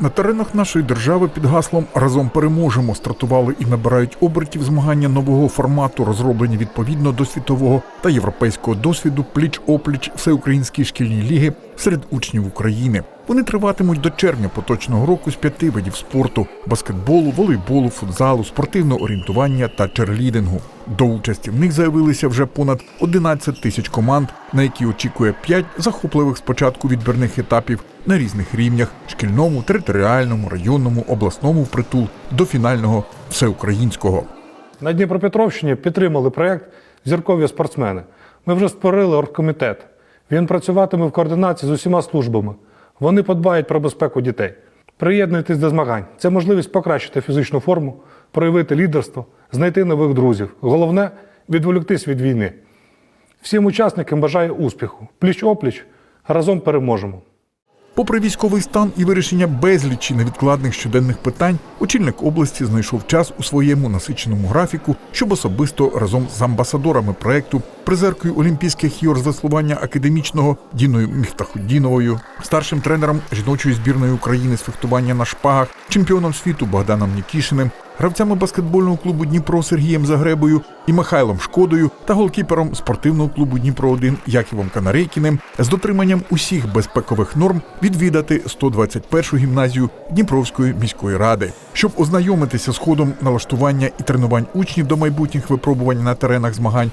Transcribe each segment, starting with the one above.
На теренах нашої держави під гаслом Разом переможемо стартували і набирають обертів змагання нового формату, розроблені відповідно до світового та європейського досвіду пліч-опліч всеукраїнської шкільні ліги серед учнів України. Вони триватимуть до червня поточного року з п'яти видів спорту: баскетболу, волейболу, футзалу, спортивного орієнтування та черлідингу. До участі в них заявилися вже понад 11 тисяч команд, на які очікує 5 захопливих спочатку відбірних етапів на різних рівнях: шкільному, територіальному, районному, обласному впритул до фінального всеукраїнського. На Дніпропетровщині підтримали проєкт Зіркові спортсмени. Ми вже створили оргкомітет. Він працюватиме в координації з усіма службами. Вони подбають про безпеку дітей. Приєднуйтесь до змагань. Це можливість покращити фізичну форму, проявити лідерство, знайти нових друзів. Головне відволіктись від війни. Всім учасникам бажаю успіху. Пліч опліч разом переможемо. Попри військовий стан і вирішення безлічі невідкладних щоденних питань, очільник області знайшов час у своєму насиченому графіку, щоб особисто разом з амбасадорами проекту, призеркою Олімпійських ігор з веслування академічного Діною Міхтахудіновою, старшим тренером жіночої збірної України з фехтування на шпагах, чемпіоном світу Богданом Нікішиним, гравцями баскетбольного клубу Дніпро Сергієм Загребою і Михайлом Шкодою та голкіпером спортивного клубу Дніпро 1 Яківом Канарейкіним з дотриманням усіх безпекових норм відвідати 121-ю гімназію Дніпровської міської ради, щоб ознайомитися з ходом налаштування і тренувань учнів до майбутніх випробувань на теренах змагань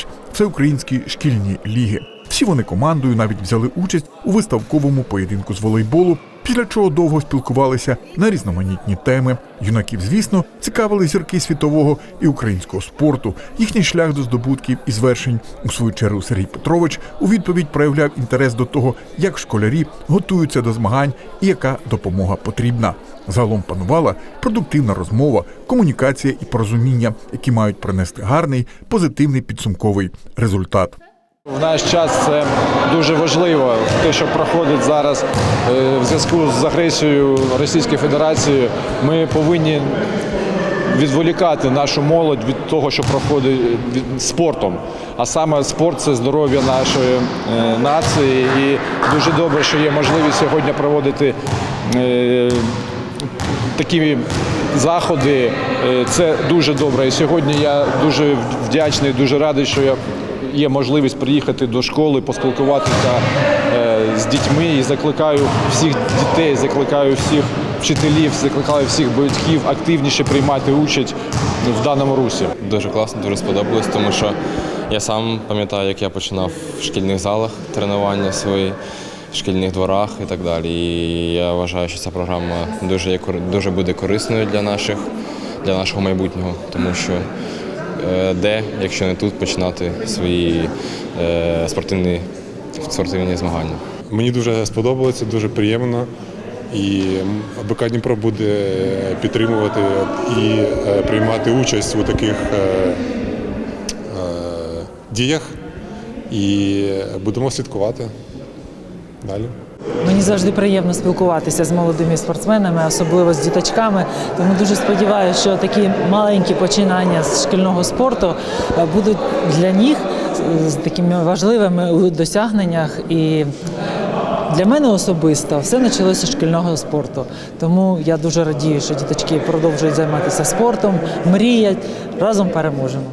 пліч-опліч всеукраїнські шкільні ліги. Всі вони командою навіть взяли участь у виставковому поєдинку з волейболу, після чого довго спілкувалися на різноманітні теми. Юнаків, звісно, цікавили зірки світового і українського спорту, їхній шлях до здобутків і звершень. У свою чергу Сергій Петрович у відповідь проявляв інтерес до того, як школярі готуються до змагань і яка допомога потрібна. Загалом панувала продуктивна розмова, комунікація і порозуміння, які мають принести гарний позитивний підсумковий результат. В наш час це дуже важливо, те, що проходить зараз е, в зв'язку з агресією Російської Федерації. Ми повинні відволікати нашу молодь від того, що проходить спортом. А саме спорт це здоров'я нашої е, нації. І дуже добре, що є можливість сьогодні проводити е, такі заходи. Це дуже добре. І сьогодні я дуже вдячний, дуже радий, що я є можливість приїхати до школи, поспілкуватися е, з дітьми і закликаю всіх дітей, закликаю всіх вчителів, закликаю всіх батьків активніше приймати участь в даному русі. Дуже класно, дуже сподобалось, тому що я сам пам'ятаю, як я починав в шкільних залах тренування свої, в шкільних дворах і так далі. І я вважаю, що ця програма дуже, дуже буде корисною для наших, для нашого майбутнього, тому що де, якщо не тут, починати свої е, спортивні, спортивні змагання. Мені дуже сподобалося, дуже приємно. І БК Дніпро буде підтримувати і е, приймати участь у таких е, е, діях. І будемо слідкувати далі. Мені завжди приємно спілкуватися з молодими спортсменами, особливо з діточками. Тому дуже сподіваюся, що такі маленькі починання з шкільного спорту е, будуть для них е, такими важливими у досягненнях. І для мене особисто все почалося з шкільного спорту. Тому я дуже радію, що діточки продовжують займатися спортом, мріять разом переможемо.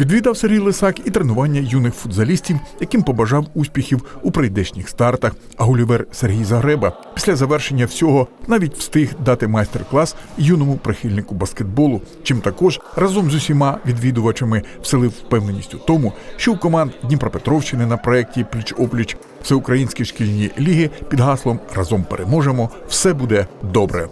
Відвідав Сергій Лисак і тренування юних футзалістів, яким побажав успіхів у прийдешніх стартах. А гулівер Сергій Загреба після завершення всього навіть встиг дати майстер-клас юному прихильнику баскетболу, чим також разом з усіма відвідувачами вселив впевненість у тому, що у команд Дніпропетровщини на проєкті Пліч-опліч всеукраїнські шкільні ліги під гаслом Разом переможемо все буде добре.